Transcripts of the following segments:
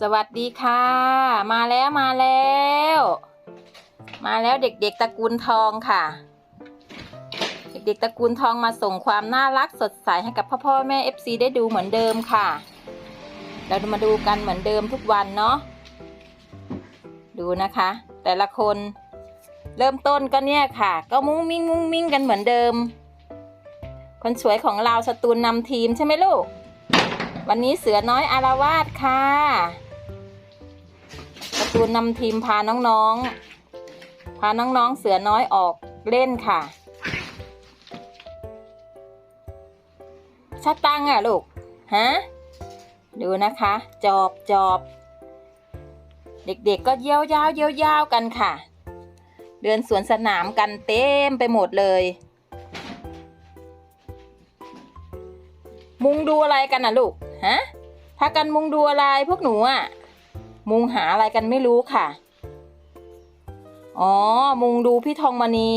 สวัสดีค่ะ มาแล้วมาแล้ว มาแล้วเด็กๆตระกูลทองค่ะ เด็กๆตระกูลทองมาส่งความน่ารักสดใสให้กับพ่อพ่อแม่ FC ได้ดูเหมือนเดิมค่ะ เรามาดูกันเหมือนเดิมทุกวันเนาะดูนะคะ แต่ละคนเริ่มต้นก็เนี่ยค่ะ ก็มุ้งมิ้งมุ้งมิ้งกันเหมือนเดิม คนสวยของเราสตูลนำทีมใช่ไหมลูก วันนี้เสือน้อยอารวาสค่ะสตูนำทีมพาน้องๆ พาน้องๆเสือน้อยออกเล่นค่ะชาตังอะลูก ฮะ ดูนะคะ จอบจอบ เด็กๆก็เยี่ยวยาวเยี่ยวยาวกันค่ะ เดินสวนสนามกันเต็มไปหมดเลย มุงดูอะไรกันน่ะลูก ฮะพากันมุงดูอะไรพวกหนูอะมุงหาอะไรกันไม่รู้ค่ะ อ๋อ มุงดูพี่ทองมณี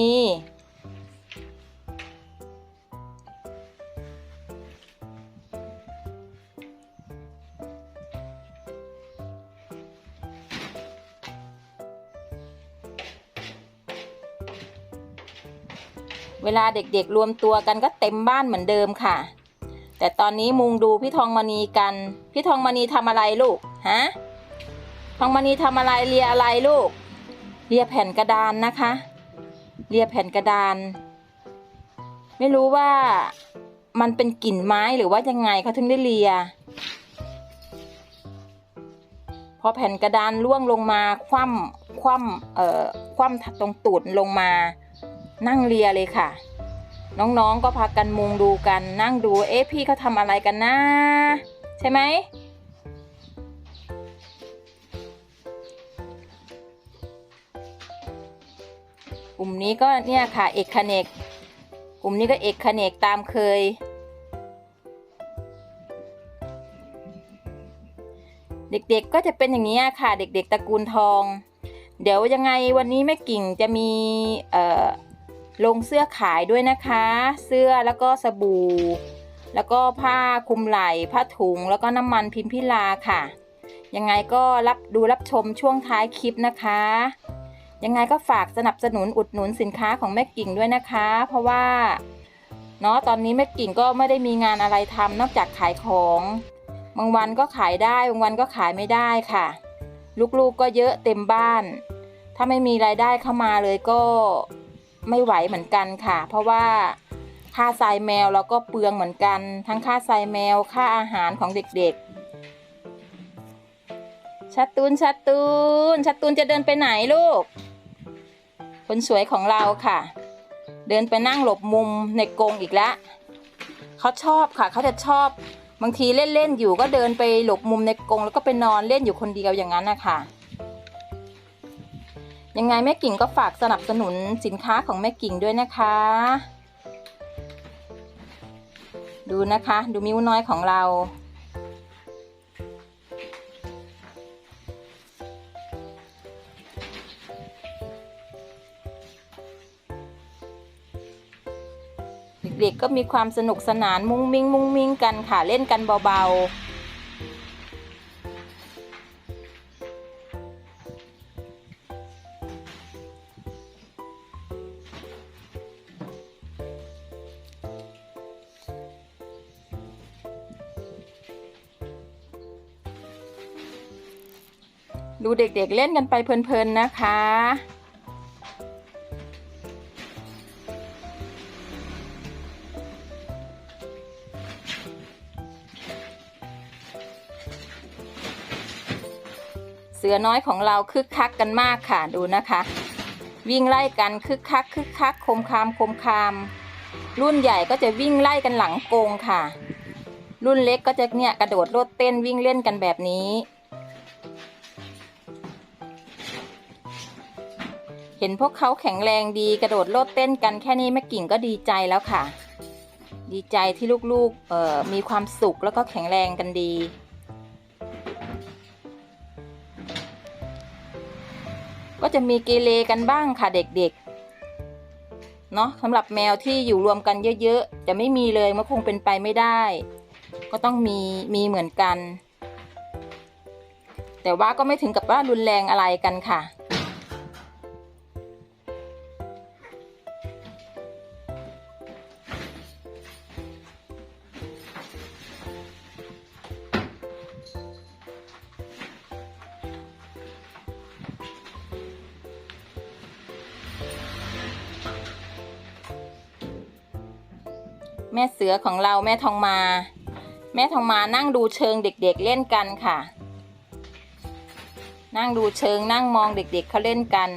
เวลาเด็กๆรวมตัวกันก็เต็มบ้านเหมือนเดิมค่ะ แต่ตอนนี้มุงดูพี่ทองมณีกัน พี่ทองมณีทำอะไรลูกฮะทองมณีทำอะไรเลียอะไรลูกเลียแผ่นกระดานนะคะเลียแผ่นกระดาน ไม่รู้ว่ามันเป็นกลิ่นไม้หรือว่ายังไงเขาถึงได้เลีย พอแผ่นกระดานล่วงลงมาคว่ำคว่ำเอ่อคว่ำตรงตูดลงมา นั่งเลียเลยค่ะ น้องๆก็พากันมุงดูกันนั่งดู เอ๊ะพี่เขาทำอะไรกันนะ ใช่ไหมกลุ่มนี้ก็เนี่ยค่ะเอกขเนกกลุ่มนี้ก็เอกขเนกตามเคย เด็กๆก็จะเป็นอย่างนี้ค่ะ เด็กๆตระกูลทอง เดี๋ยวยังไงวันนี้แม่กิ่งจะมีเอ่อ ลงเสื้อขายด้วยนะคะ เสื้อแล้วก็สบู่ แล้วก็ผ้าคลุมไหล่ ผ้าถุง แล้วก็น้ำมันพิมพิลาค่ะ ยังไงก็รับดูรับชมช่วงท้ายคลิปนะคะ ยังไงก็ฝากสนับสนุนอุดหนุนสินค้าของแม่กิ่งด้วยนะคะ เพราะว่าเนาะตอนนี้แม่กิ่งก็ไม่ได้มีงานอะไรทำนอกจากขายของบางวันก็ขายได้บางวันก็ขายไม่ได้ค่ะ ลูกๆก็เยอะเต็มบ้าน ถ้าไม่มีรายได้เข้ามาเลยก็ ไม่ไหวเหมือนกันค่ะ เพราะว่าค่าทรายแมวเราก็เปลืองเหมือนกัน ทั้งค่าทรายแมวค่าอาหารของเด็กๆชัดตูนชัดตูนชัดตูนจะเดินไปไหนลูก คนสวยของเราค่ะ เดินไปนั่งหลบมุมในกรงอีกแล้วเขาชอบค่ะเขาจะชอบบางทีเล่นๆอยู่ก็เดินไปหลบมุมในกรงแล้วก็ไปนอนเล่นอยู่คนเดียวอย่างนั้นนะคะ ยังไงแม่กิ่งก็ฝากสนับสนุนสินค้าของแม่กิ่งด้วยนะคะ ดูนะคะ ดูมิ้วน้อยของเรา เด็กๆก็มีความสนุกสนานมุ้งมิ้งมุ้งมิ้งกันค่ะ เล่นกันเบาๆ ดูเด็กๆเล่นกันไปเพลินๆนะคะ เสือน้อยของเราคึกคักกันมากค่ะดูนะคะ วิ่งไล่กันคึกคักคึกคักคมคามคมคาม รุ่นใหญ่ก็จะวิ่งไล่กันหลังโกงค่ะ รุ่นเล็กก็จะเนี่ยกระโดดโลดเต้นวิ่งเล่นกันแบบนี้ ห็นพวกเขาแข็งแรงดีกระโดดโลดเต้นกันแค่นี้แม่กิ่งก็ดีใจแล้วค่ะ ดีใจที่ลูกๆเอ่อมีความสุขแล้วก็แข็งแรงกันดี ก็จะมีเกเรกันบ้างค่ะเด็กๆเนาะสำหรับแมวที่อยู่รวมกันเยอะๆ จะไม่มีเลยมันคงเป็นไปไม่ได้ ก็ต้องมีมีเหมือนกัน แต่ว่าก็ไม่ถึงกับว่ารุนแรงอะไรกันค่ะ แม่เสือของเราแม่ทองมา แม่ทองมานั่งดูเชิงเด็กๆเล่นกันค่ะ นั่งดูเชิงนั่งมองเด็กๆเขาเล่นกัน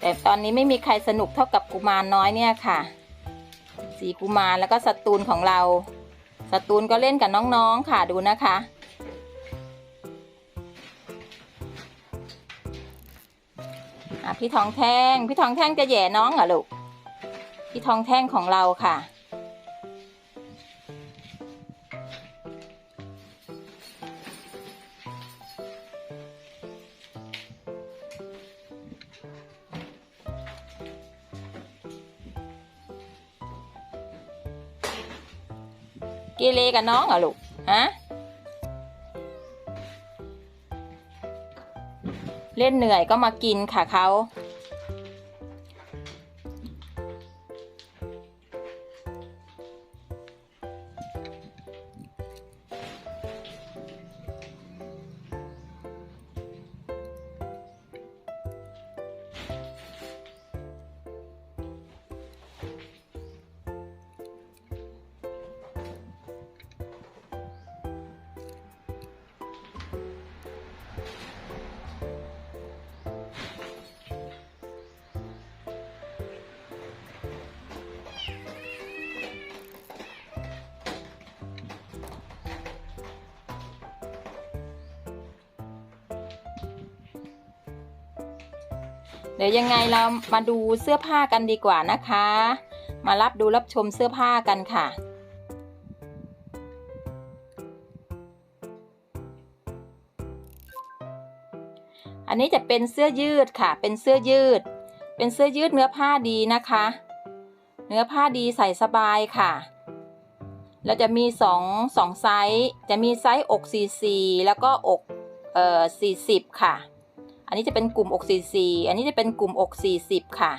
แต่ตอนนี้ไม่มีใครสนุกเท่ากับกุมารน้อยเนี่ยค่ะ สีกุมารแล้วก็สตูนของเราสตูนก็เล่นกับน้องๆค่ะดูนะคะ พี่ทองแท่ง พี่ทองแท่งจะแย่น้องเหรอลูก พี่ทองแท่งของเราค่ะ เกเรกับน้องเหรอลูกฮะเล่นเหนื่อยก็มากินค่ะเขา เดี๋ยวยังไงเรามาดูเสื้อผ้ากันดีกว่านะคะ มารับดูรับชมเสื้อผ้ากันค่ะ อันนี้จะเป็นเสื้อยืดค่ะ เป็นเสื้อยืด เป็นเสื้อยืดเนื้อผ้าดีนะคะ เนื้อผ้าดีใส่สบายค่ะแล้วจะมีสองสองไซส์ จะมีไซส์อก44แล้วก็อกเอ่อ40 ค่ะ อันนี้จะเป็นกลุ่มอก 44 อันนี้จะเป็นกลุ่มอก 40 ค่ะ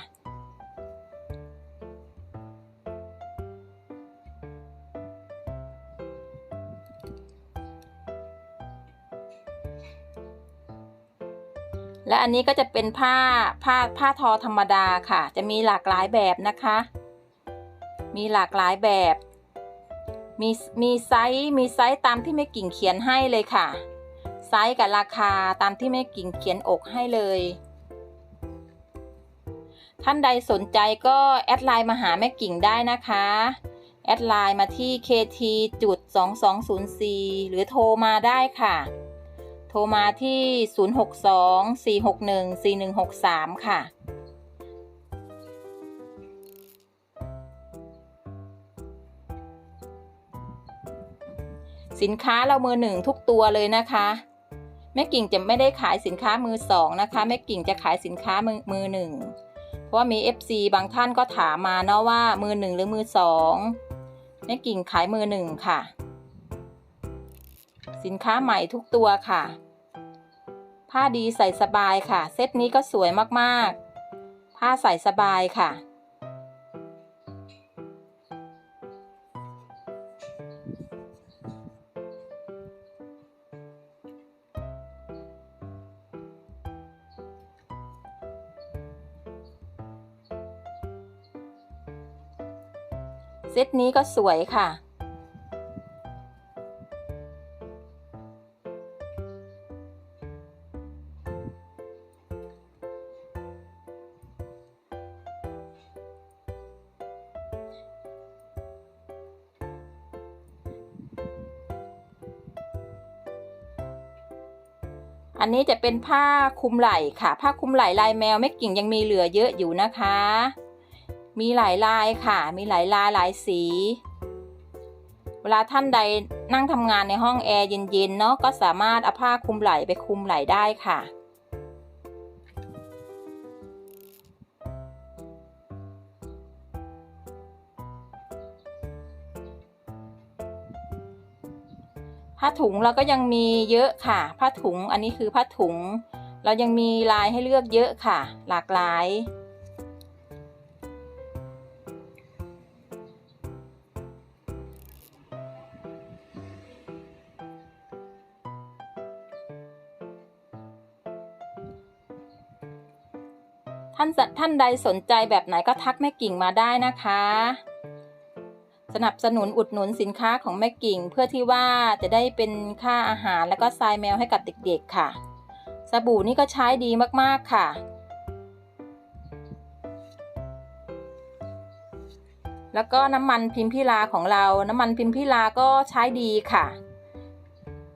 และอันนี้ก็จะเป็นผ้าผ้าผ้าทอธรรมดาค่ะ จะมีหลากหลายแบบนะคะ มีหลากหลายแบบ มีมีไซส์มีไซส์ตามที่แม่กิ่งเขียนให้เลยค่ะ ซส์กับราคาตามที่แม่กิ่งเขียนอกให้เลย ท่านใดสนใจก็แอดไลน์มาหาแม่กิ่งได้นะคะ แอดไลน์มาที่ kt จุด2204 หรือโทรมาได้ค่ะ โทรมาที่ 062 461 4163 ค่ะสินค้าเรามือหนึ่งทุกตัวเลยนะคะ แม่กิ่งจะไม่ได้ขายสินค้ามือสองนะคะแม่กิ่งจะขายสินค้ามือมือหนึ่งเพราะว่ามี FC บางท่านก็ถามมาเนาะว่ามือหนึ่งหรือมือสองแม่กิ่งขายมือหนึ่งค่ะ สินค้าใหม่ทุกตัวค่ะ ผ้าดีใส่สบายค่ะ เซตนี้ก็สวยมากๆ ผ้าใส่สบายค่ะ เซตนี้ก็สวยค่ะ อันนี้จะเป็นผ้าคลุมไหล่ค่ะ ผ้าคลุมไหล่ลายแมวแม่กิ่งยังมีเหลือเยอะอยู่นะคะ มีหลายลายค่ะ มีหลายลายหลายสี เวลาท่านใดนั่งทำงานในห้องแอร์เย็นๆเนาะก็สามารถเอาผ้าคลุมไหล่ไปคลุมไหล่ได้ค่ะผผ้าถุงเราก็ยังมีเยอะค่ะ ผ้าถุงอันนี้คือผ้าถุง เรายังมีลายให้เลือกเยอะค่ะ หลากหลาย ท่านใดสนใจแบบไหนก็ทักแม่กิ่งมาได้นะคะ สนับสนุนอุดหนุนสินค้าของแม่กิ่ง เพื่อที่ว่าจะได้เป็นค่าอาหารแล้วก็ทรายแมวให้กับเด็กๆค่ะ สบู่นี่ก็ใช้ดีมากๆค่ะ แล้วก็น้ำมันพิมพิลาของเรา น้ำมันพิมพิลาก็ใช้ดีค่ะ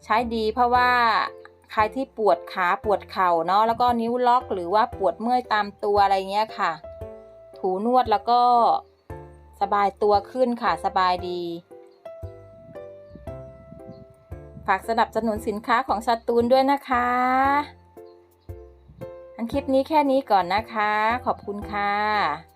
ใช้ดีเพราะว่า ใครที่ปวดขาปวดเข่าเนาะแล้วก็นิ้วล็อก หรือว่าปวดเมื่อยตามตัวอะไรเงี้ยค่ะ ถูนวดแล้วก็สบายตัวขึ้นค่ะสบายดี ฝากสนับสนุนสินค้าของสตูนด้วยนะคะ อันคลิปนี้แค่นี้ก่อนนะคะ ขอบคุณค่ะ